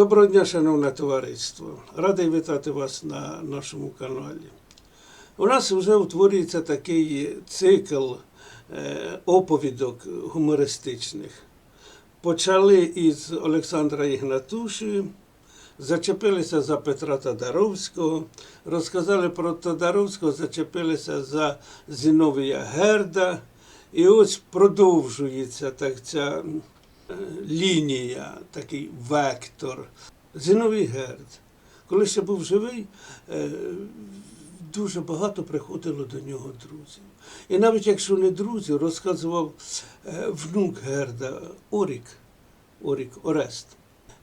Доброго дня, шановне товариство. Радий вітати вас на нашому каналі. У нас вже утворюється такий цикл е, оповідок гумористичних. Почали із Олександра Ігнатуші, зачепилися за Петра Тадаровського, розказали про Тадаровського, зачепилися за Зіновія Герда. І ось продовжується так ця лінія, такий вектор. Зіновій Герд. Коли ще був живий, е, дуже багато приходило до нього друзів. І навіть якщо не друзі, розказував е, внук Герда Орік, Орік Орест.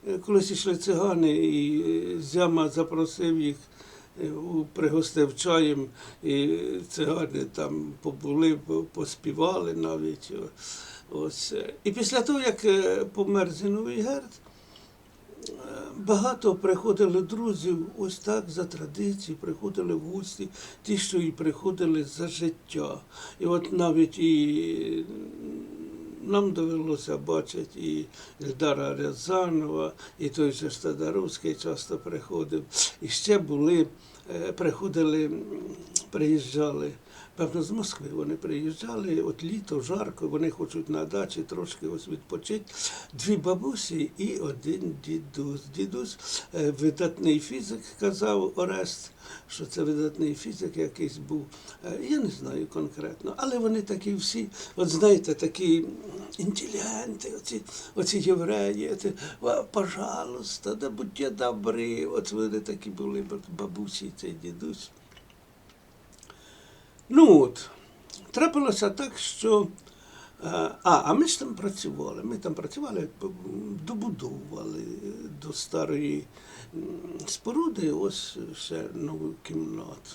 Е, Колись йшли цигани, і зяма запросив їх, пригостив чаєм, і цигани там побули, поспівали навіть. Ось. е. І після того, як е, помер Зіновий Герд, е, багато приходили друзів, ось так за традицією, приходили в гості, ті, що і приходили за життя. І от навіть і нам довелося бачити і Ільдара Рязанова, і той же Стадаровський часто приходив. І ще були, приходили, приїжджали. Певно, з Москви вони приїжджали, от літо, жарко, вони хочуть на дачі трошки ось відпочити. Дві бабусі і один дідусь. Дідусь е, видатний фізик, казав Орест, що це видатний фізик якийсь був. Е, Я не знаю конкретно, але вони такі всі, от знаєте, такі інтелігенти, оці, оці євреї, оці, пожалуйста, да будьте добрі. От вони такі були бабусі, цей дідусь. Ну от, трапилося так, що. е, А, а ми ж там працювали. Ми там працювали, добудовували до старої споруди ось ще нову кімнату.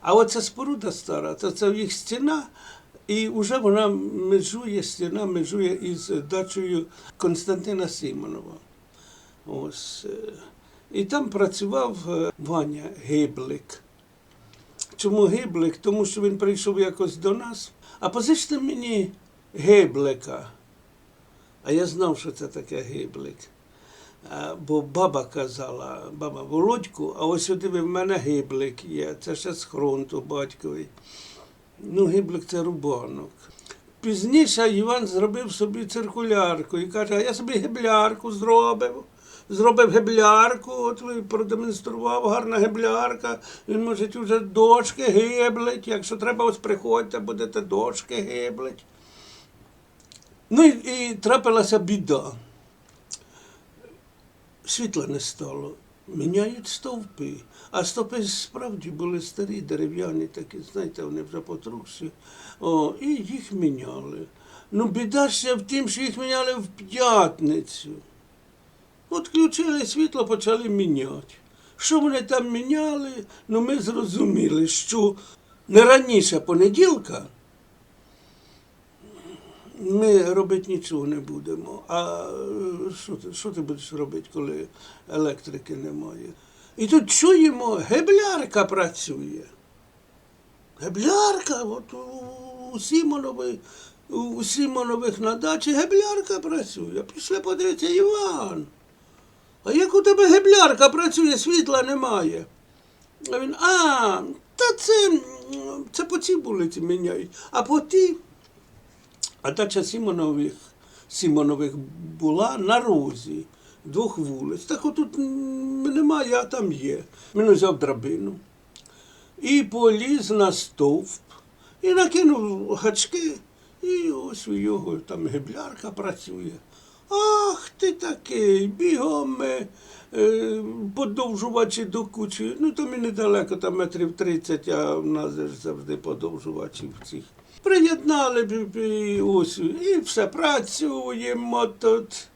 А оця споруда стара, то це їх стіна, і вже вона межує, стіна межує із дачею Константина Симонова. Ось. е, І там працював е, Ваня Гиблик. Чому гиблик? Тому що він прийшов якось до нас. А позичте мені гиблика. А я знав, що це таке гиблик. Бо баба казала, баба Володьку, а ось сюди в мене гиблик є. Це ще з хронту батьковий. Ну, гиблик це рубанок. Пізніше Іван зробив собі циркулярку і каже, а я собі геблярку зробив. Зробив геблярку, от продемонстрував, гарна геблярка. Він може вже дошки гиблить. Якщо треба, ось приходьте, будете дошки гиблить. Ну і, і трапилася біда. Світла не стало. Міняють стовпи. А стовпи справді були старі, дерев'яні такі, знаєте, вони вже потрусі. О, і їх міняли. Ну, біда ще в тім, що їх міняли в п'ятницю. От включили світло, почали міняти. Що вони там міняли? Ну ми зрозуміли, що не раніше понеділка ми робити нічого не будемо. А е, що ти, що ти будеш робити, коли електрики немає? І тут чуємо, геблярка працює. Геблярка, от у- Сімонові, у Сімонових на дачі геблярка працює. Пішли подивитися, Іван. А як у тебе геблярка працює, світла немає. А він, а, та це, це по цій вулиці міняють. А по тій, а дача Сімонових, Сімонових була на розі двох вулиць. Так отут немає, а там є. Він взяв драбину і поліз на стовп, і накинув гачки, і ось у його там геблярка працює. Ти такий, бігом ми е, подовжувачі до кучі. Ну там і недалеко, там метрів 30, а в нас завжди подовжувачі в цих. Приєднали б і ось, і все працюємо тут.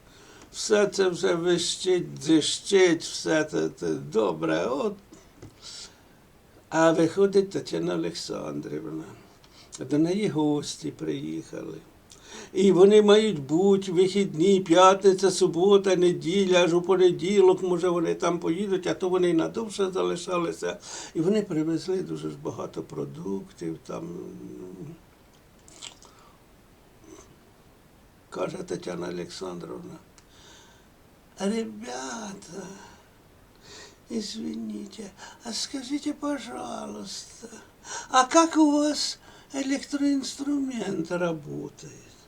Все це вже вищить, дзищить, все це, це добре. От. А виходить Тетяна Олександрівна. До неї гості приїхали. І вони мають бути вихідні, п'ятниця, субота, неділя, аж у понеділок, може, вони там поїдуть, а то вони надовше залишалися. І вони привезли дуже ж багато продуктів. Там. Каже Тетяна Олександровна. Ребята, извините, а скажите, пожалуйста, а как у вас электроинструмент работает?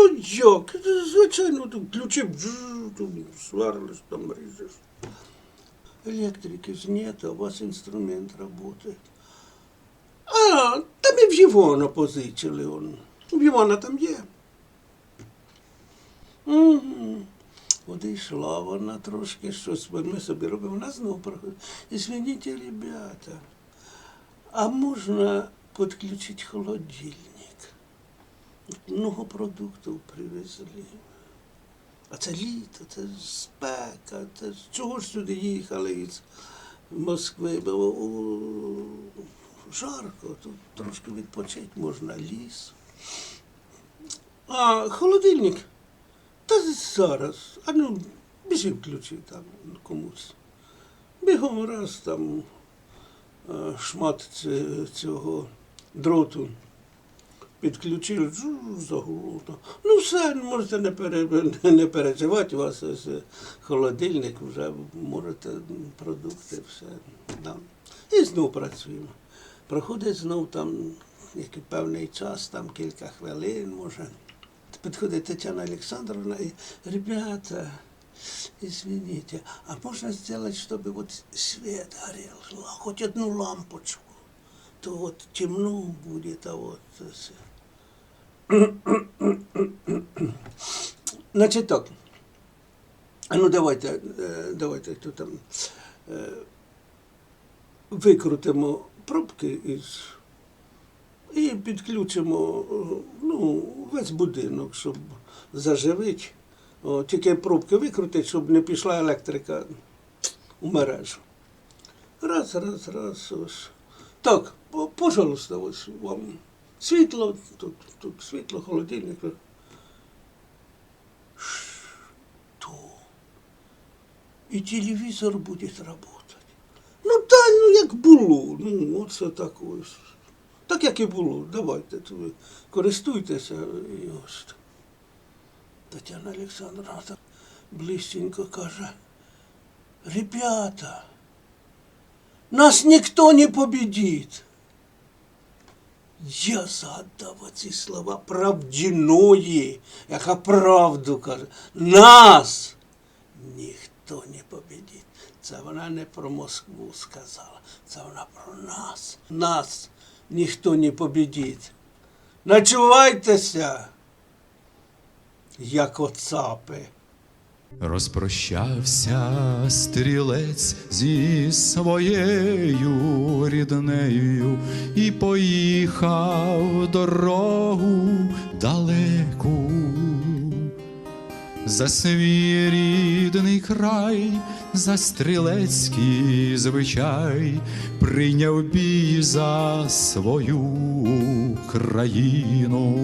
Ну, як? Звичайно, там ключі бжж, там сварлиш, там ріжеш. Електрики ж нет, а у вас інструмент работает. А, там і в Івана позичили он. В Івана там є. Угу. Одійшла вона трошки щось, бо ми собі робимо, вона знову проходить. Извините, ребята, а можна підключити холодильник? Много продуктів привезли. А це літо, це спека, це чого ж сюди їхали із Москви? Бо жарко, тут трошки відпочити можна ліс. А холодильник? Та зараз. А ну, біжи включи там комусь. Бігом раз там шмат цього дроту підключили, загуло. Ну все, можете не, пере, не переживати, у вас ось е, холодильник, вже можете продукти, все. Да. І знов працюємо. Проходить знов там який певний час, там кілька хвилин, може. Підходить Тетяна Олександровна і, ребята, извините, а можно сделать, чтобы вот свет горел, хоть одну лампочку, то вот темно будет, а э, с- Значить так. Ну давайте, е, давайте тут там е, викрутимо пробки із і підключимо е, ну, весь будинок, щоб заживити. О, тільки пробки викрутити, щоб не пішла електрика у мережу. Раз, раз, раз, ось. Так, пожалуйста, ось вам світло, тут, тут світло, холодильник. Что? І телевізор буде працювати. Ну та ну як було. Ну, оце так ось. Так як і було. Давайте користуйтеся і ось. Тетяна Олександровна так близенько каже. Ребята, нас ніхто не победит. Я згадав ці слова правдіної, яка правду каже. Нас ніхто не победить. Це вона не про Москву сказала, це вона про нас. Нас ніхто не победить. Начувайтеся, як оцапи. Розпрощався стрілець зі своєю ріднею і поїхав дорогу далеку. За свій рідний край, за стрілецький звичай, прийняв бій за свою країну.